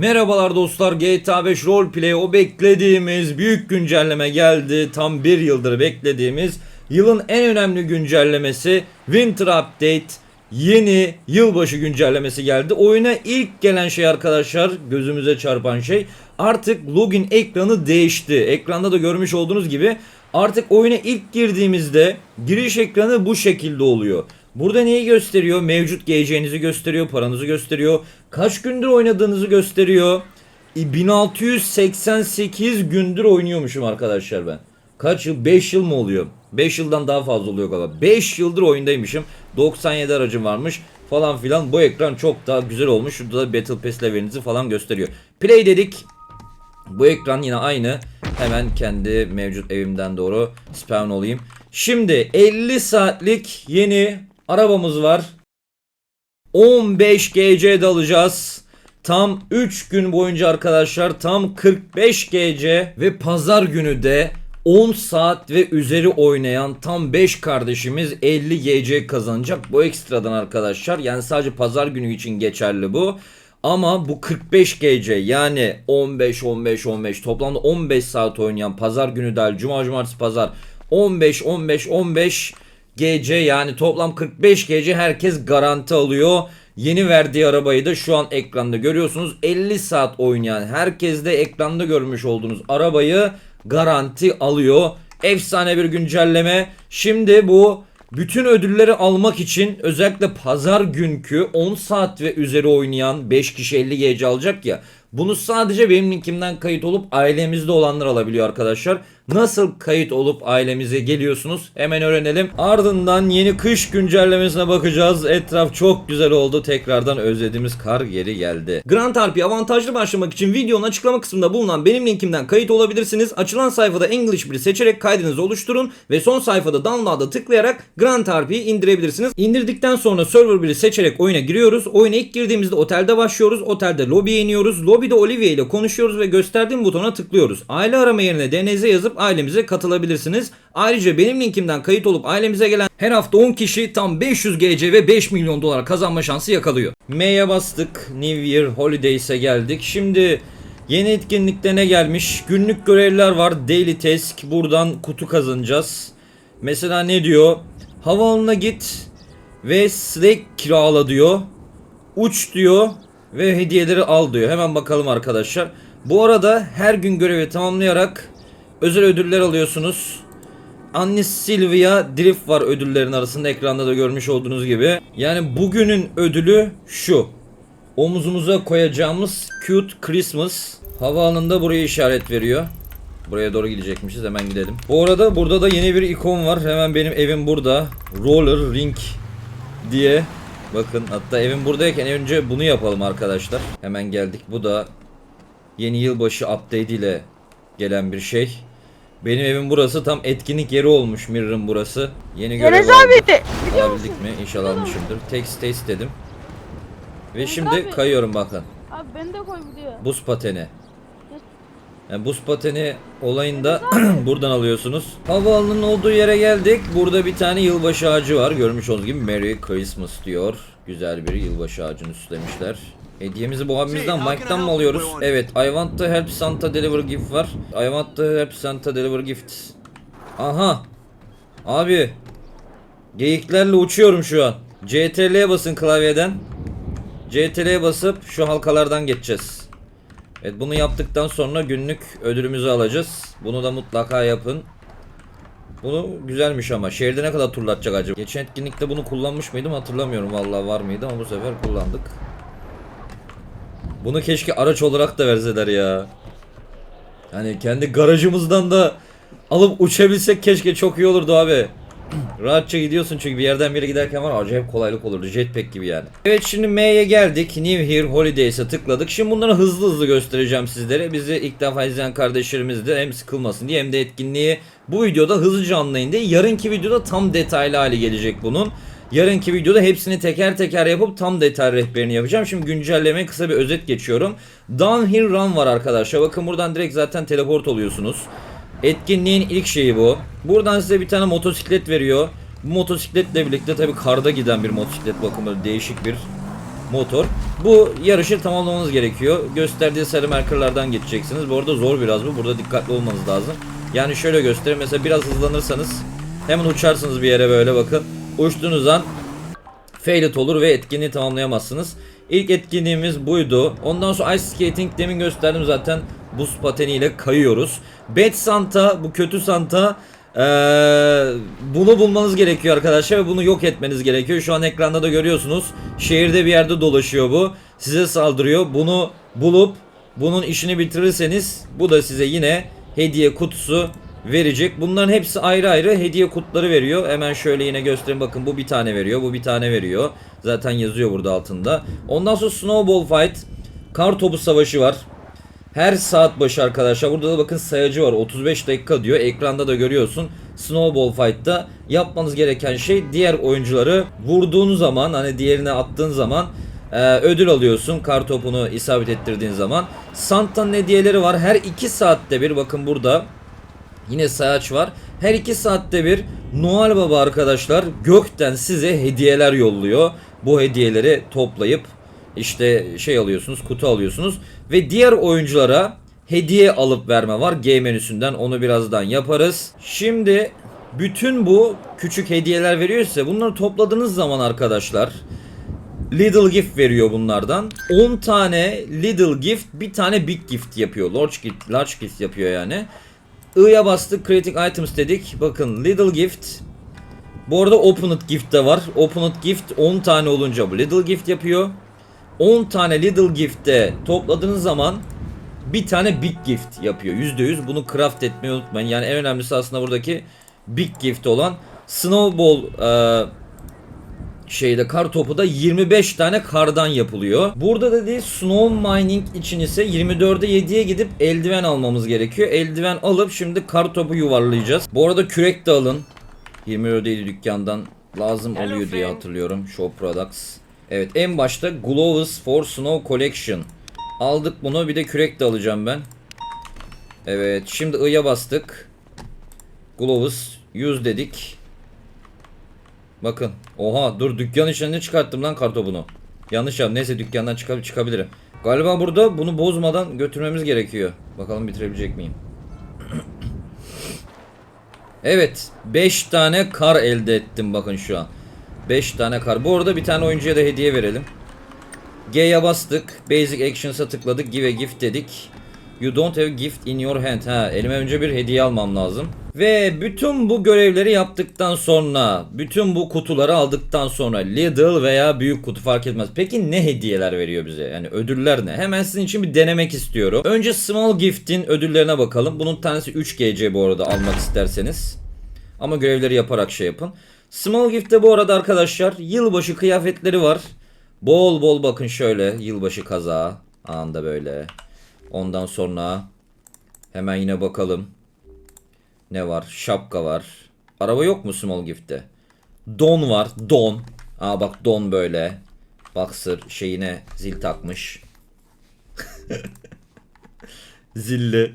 Merhabalar dostlar GTA 5 Roleplay o beklediğimiz büyük güncelleme geldi. Tam bir yıldır beklediğimiz yılın en önemli güncellemesi Winter Update yeni yılbaşı güncellemesi geldi. Oyuna ilk gelen şey arkadaşlar gözümüze çarpan şey artık login ekranı değişti. Ekranda da görmüş olduğunuz gibi artık oyuna ilk girdiğimizde giriş ekranı bu şekilde oluyor. Burada neyi gösteriyor? Mevcut GC'nizi gösteriyor, paranızı gösteriyor. Kaç gündür oynadığınızı gösteriyor. E, 1688 gündür oynuyormuşum arkadaşlar ben. Kaç yıl? 5 yıl mı oluyor? 5 yıldan daha fazla oluyor galiba. 5 yıldır oyundaymışım. 97 aracım varmış falan filan. Bu ekran çok daha güzel olmuş. Şurada da Battle Pass levelinizi falan gösteriyor. Play dedik. Bu ekran yine aynı. Hemen kendi mevcut evimden doğru spawn olayım. Şimdi 50 saatlik yeni arabamız var. 15 GC alacağız. Tam 3 gün boyunca arkadaşlar tam 45 GC ve pazar günü de 10 saat ve üzeri oynayan tam 5 kardeşimiz 50 GC kazanacak. Bu ekstradan arkadaşlar. Yani sadece pazar günü için geçerli bu. Ama bu 45 GC yani 15 15 15 toplamda 15 saat oynayan pazar günü dahil cuma cumartesi pazar 15 15 15 GC yani toplam 45 GC herkes garanti alıyor. Yeni verdiği arabayı da şu an ekranda görüyorsunuz. 50 saat oynayan herkes de ekranda görmüş olduğunuz arabayı garanti alıyor. Efsane bir güncelleme. Şimdi bu bütün ödülleri almak için özellikle pazar günkü 10 saat ve üzeri oynayan 5 kişi 50 GC alacak ya. Bunu sadece benim linkimden kayıt olup ailemizde olanlar alabiliyor arkadaşlar. Nasıl kayıt olup ailemize geliyorsunuz? Hemen öğrenelim. Ardından yeni kış güncellemesine bakacağız. Etraf çok güzel oldu. Tekrardan özlediğimiz kar geri geldi. Grand RP avantajlı başlamak için videonun açıklama kısmında bulunan benim linkimden kayıt olabilirsiniz. Açılan sayfada English 1 seçerek kaydınızı oluşturun ve son sayfada download'a tıklayarak Grand RP'yi indirebilirsiniz. İndirdikten sonra server 1'i seçerek oyuna giriyoruz. Oyuna ilk girdiğimizde otelde başlıyoruz. Otelde lobiye iniyoruz. Lobide Olivia ile konuşuyoruz ve gösterdiğim butona tıklıyoruz. Aile arama yerine DNZ yazıp ailemize katılabilirsiniz. Ayrıca benim linkimden kayıt olup ailemize gelen her hafta 10 kişi tam 500 GC ve 5 milyon dolar kazanma şansı yakalıyor. M'ye bastık. New Year Holidays'e geldik. Şimdi yeni etkinlikte ne gelmiş? Günlük görevler var. Daily Task. Buradan kutu kazanacağız. Mesela ne diyor? Havaalanına git ve Slake kirala diyor. Uç diyor ve hediyeleri al diyor. Hemen bakalım arkadaşlar. Bu arada her gün görevi tamamlayarak özel ödüller alıyorsunuz. Anne Silvia Drift var ödüllerin arasında ekranda da görmüş olduğunuz gibi. Yani bugünün ödülü şu. Omuzumuza koyacağımız Cute Christmas. Havaalanında buraya işaret veriyor. Buraya doğru gidecekmişiz hemen gidelim. Bu arada burada da yeni bir ikon var. Hemen benim evim burada. Roller Ring diye. Bakın hatta evim buradayken önce bunu yapalım arkadaşlar. Hemen geldik. Bu da yeni yılbaşı update ile gelen bir şey. Benim evim burası tam etkinlik yeri olmuş Mirror'ın burası. Yeni görev Enes aldık. abi. Alabildik mi? İnşallah almışımdır. Text test dedim. Ve Enes şimdi abi. kayıyorum bakın. Abi beni de koy diyor. Buz pateni. Yani buz pateni olayında buradan alıyorsunuz. Havaalanının olduğu yere geldik. Burada bir tane yılbaşı ağacı var. Görmüş olduğunuz gibi Merry Christmas diyor. Güzel bir yılbaşı ağacını süslemişler. Hediyemizi bu abimizden Mike'dan mı alıyoruz? Evet. I want to help Santa deliver gift var. I want to help Santa deliver gift. Aha. Abi. Geyiklerle uçuyorum şu an. CTRL'ye basın klavyeden. CTRL'ye basıp şu halkalardan geçeceğiz. Evet bunu yaptıktan sonra günlük ödülümüzü alacağız. Bunu da mutlaka yapın. Bunu güzelmiş ama şehirde ne kadar turlatacak acaba? Geçen etkinlikte bunu kullanmış mıydım hatırlamıyorum vallahi var mıydı ama bu sefer kullandık. Bunu keşke araç olarak da verseler ya. Hani kendi garajımızdan da alıp uçabilsek keşke çok iyi olurdu abi. Rahatça gidiyorsun çünkü bir yerden bir yere giderken var acayip kolaylık olurdu. Jetpack gibi yani. Evet şimdi M'ye geldik. New Year Holidays'e tıkladık. Şimdi bunları hızlı hızlı göstereceğim sizlere. Bizi ilk defa izleyen kardeşlerimiz de hem sıkılmasın diye hem de etkinliği bu videoda hızlıca anlayın diye. Yarınki videoda tam detaylı hali gelecek bunun. Yarınki videoda hepsini teker teker yapıp tam detay rehberini yapacağım. Şimdi güncellemeye kısa bir özet geçiyorum. Downhill Run var arkadaşlar. Bakın buradan direkt zaten teleport oluyorsunuz. Etkinliğin ilk şeyi bu. Buradan size bir tane motosiklet veriyor. Bu motosikletle birlikte tabi karda giden bir motosiklet bakın böyle değişik bir motor. Bu yarışı tamamlamanız gerekiyor. Gösterdiği sarı markerlardan geçeceksiniz. Bu arada zor biraz bu. Burada dikkatli olmanız lazım. Yani şöyle göstereyim. Mesela biraz hızlanırsanız hemen uçarsınız bir yere böyle bakın. Uçtuğunuz an Failit olur ve etkinliği tamamlayamazsınız. İlk etkinliğimiz buydu. Ondan sonra Ice Skating demin gösterdim zaten. Buz pateniyle kayıyoruz. Bad Santa bu kötü Santa eee, bunu bulmanız gerekiyor arkadaşlar ve bunu yok etmeniz gerekiyor. Şu an ekranda da görüyorsunuz. Şehirde bir yerde dolaşıyor bu. Size saldırıyor. Bunu bulup bunun işini bitirirseniz bu da size yine hediye kutusu verecek. Bunların hepsi ayrı ayrı hediye kutuları veriyor. Hemen şöyle yine göstereyim bakın bu bir tane veriyor, bu bir tane veriyor. Zaten yazıyor burada altında. Ondan sonra Snowball Fight, kar topu savaşı var. Her saat başı arkadaşlar burada da bakın sayacı var 35 dakika diyor ekranda da görüyorsun Snowball Fight'ta yapmanız gereken şey diğer oyuncuları vurduğun zaman hani diğerine attığın zaman e, ödül alıyorsun kar topunu isabet ettirdiğin zaman Santa'nın hediyeleri var her 2 saatte bir bakın burada Yine sayaç var. Her 2 saatte bir Noel Baba arkadaşlar gökten size hediyeler yolluyor. Bu hediyeleri toplayıp işte şey alıyorsunuz, kutu alıyorsunuz ve diğer oyunculara hediye alıp verme var. G menüsünden onu birazdan yaparız. Şimdi bütün bu küçük hediyeler veriyor size. Bunları topladığınız zaman arkadaşlar Little Gift veriyor bunlardan. 10 tane Little Gift, bir tane Big Gift yapıyor. Large Gift, large gift yapıyor yani. I'ya bastık, Creating Items dedik. Bakın Little Gift. Bu arada Opened Gift de var. Opened Gift 10 tane olunca bu Little Gift yapıyor. 10 tane Little Gift'te topladığınız zaman bir tane Big Gift yapıyor. %100 bunu craft etmeyi unutmayın. Yani en önemlisi aslında buradaki Big Gift olan Snowball eee şeyde kar topu da 25 tane kardan yapılıyor. Burada da değil snow mining için ise 24'e 7'ye gidip eldiven almamız gerekiyor. Eldiven alıp şimdi kar topu yuvarlayacağız. Bu arada kürek de alın. 24'e 7 dükkandan lazım Hello, oluyor diye hatırlıyorum. Show Products. Evet en başta Gloves for Snow Collection. Aldık bunu bir de kürek de alacağım ben. Evet şimdi I'ya bastık. Gloves 100 dedik. Bakın. Oha dur dükkan içinde çıkarttım lan kartopunu. Yanlış yaptım. Neyse dükkandan çıkab çıkabilirim. Galiba burada bunu bozmadan götürmemiz gerekiyor. Bakalım bitirebilecek miyim? evet. 5 tane kar elde ettim bakın şu an. 5 tane kar. Bu arada bir tane oyuncuya da hediye verelim. G'ye bastık. Basic Actions'a tıkladık. Give a gift dedik. You don't have gift in your hand. Ha, elime önce bir hediye almam lazım. Ve bütün bu görevleri yaptıktan sonra, bütün bu kutuları aldıktan sonra Lidl veya büyük kutu fark etmez. Peki ne hediyeler veriyor bize? Yani ödüller ne? Hemen sizin için bir denemek istiyorum. Önce Small Gift'in ödüllerine bakalım. Bunun tanesi 3 GC bu arada almak isterseniz. Ama görevleri yaparak şey yapın. Small Gift'te bu arada arkadaşlar yılbaşı kıyafetleri var. Bol bol bakın şöyle yılbaşı kazağı. Anda böyle. Ondan sonra hemen yine bakalım. Ne var? Şapka var. Araba yok mu Small Gift'te? Don var. Don. Aa bak don böyle. Boxer şeyine zil takmış. Zilli.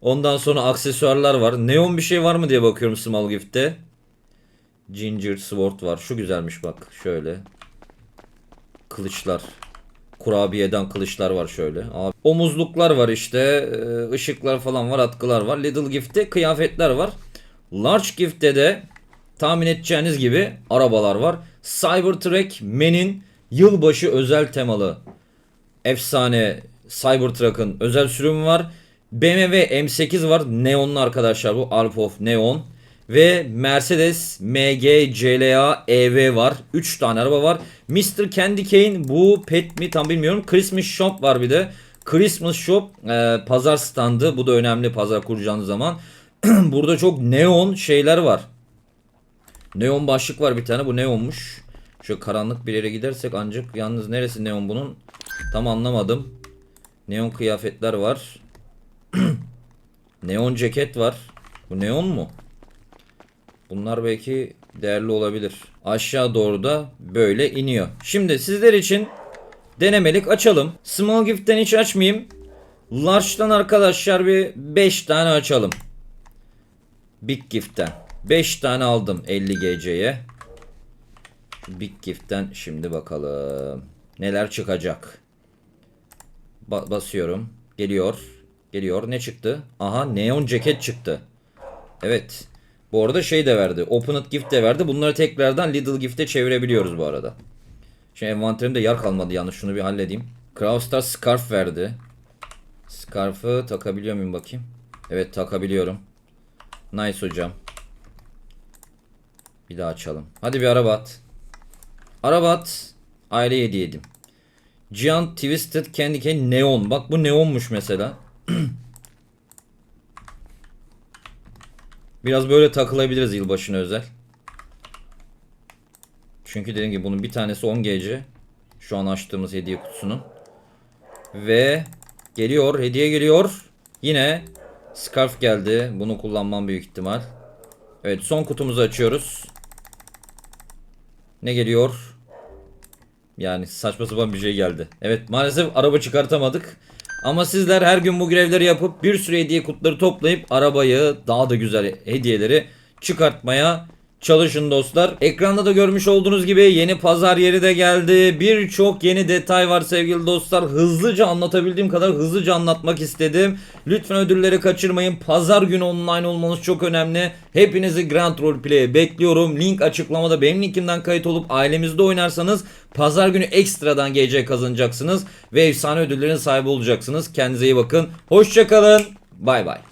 Ondan sonra aksesuarlar var. Neon bir şey var mı diye bakıyorum Small Gift'te. Ginger Sword var. Şu güzelmiş bak. Şöyle. Kılıçlar. Kurabiyeden kılıçlar var şöyle. Abi, omuzluklar var işte. e, ışıklar falan var. Atkılar var. Little Gift'te kıyafetler var. Large Gift'te de tahmin edeceğiniz gibi arabalar var. Cybertruck Men'in yılbaşı özel temalı efsane Cybertruck'ın özel sürümü var. BMW M8 var. Neonlu arkadaşlar bu. Alp of Neon. Ve Mercedes MG CLA EV var. 3 tane araba var. Mr. Candy Cane bu pet mi tam bilmiyorum. Christmas Shop var bir de. Christmas Shop e, pazar standı. Bu da önemli pazar kuracağınız zaman. Burada çok neon şeyler var. Neon başlık var bir tane. Bu neonmuş. Şöyle karanlık bir yere gidersek ancak yalnız neresi neon bunun tam anlamadım. Neon kıyafetler var. neon ceket var. Bu neon mu? Bunlar belki değerli olabilir. Aşağı doğru da böyle iniyor. Şimdi sizler için denemelik açalım. Small Gift'ten hiç açmayayım. Large'dan arkadaşlar bir 5 tane açalım. Big Gift'ten. 5 tane aldım 50 GC'ye. Big Gift'ten şimdi bakalım. Neler çıkacak? Ba- basıyorum. Geliyor. Geliyor. Ne çıktı? Aha neon ceket çıktı. Evet. Bu arada şey de verdi. Open It Gift de verdi. Bunları tekrardan Little Gift'e çevirebiliyoruz bu arada. Şimdi envanterimde yer kalmadı yalnız. Şunu bir halledeyim. Crowstar Scarf verdi. Scarf'ı takabiliyor muyum bakayım? Evet takabiliyorum. Nice hocam. Bir daha açalım. Hadi bir araba at. Araba at. Aile hediye edeyim. Giant Twisted Candy Cane Neon. Bak bu neonmuş mesela. Biraz böyle takılabiliriz yılbaşına özel. Çünkü dediğim gibi bunun bir tanesi 10 gece. Şu an açtığımız hediye kutusunun. Ve geliyor hediye geliyor. Yine scarf geldi. Bunu kullanmam büyük ihtimal. Evet son kutumuzu açıyoruz. Ne geliyor? Yani saçma sapan bir şey geldi. Evet maalesef araba çıkartamadık. Ama sizler her gün bu görevleri yapıp bir sürü hediye kutuları toplayıp arabayı daha da güzel hediyeleri çıkartmaya çalışın dostlar. Ekranda da görmüş olduğunuz gibi yeni pazar yeri de geldi. Birçok yeni detay var sevgili dostlar. Hızlıca anlatabildiğim kadar hızlıca anlatmak istedim. Lütfen ödülleri kaçırmayın. Pazar günü online olmanız çok önemli. Hepinizi Grand Roleplay'e bekliyorum. Link açıklamada benim linkimden kayıt olup ailemizde oynarsanız pazar günü ekstradan GC kazanacaksınız ve efsane ödüllerin sahibi olacaksınız. Kendinize iyi bakın. Hoşçakalın. Bay bay.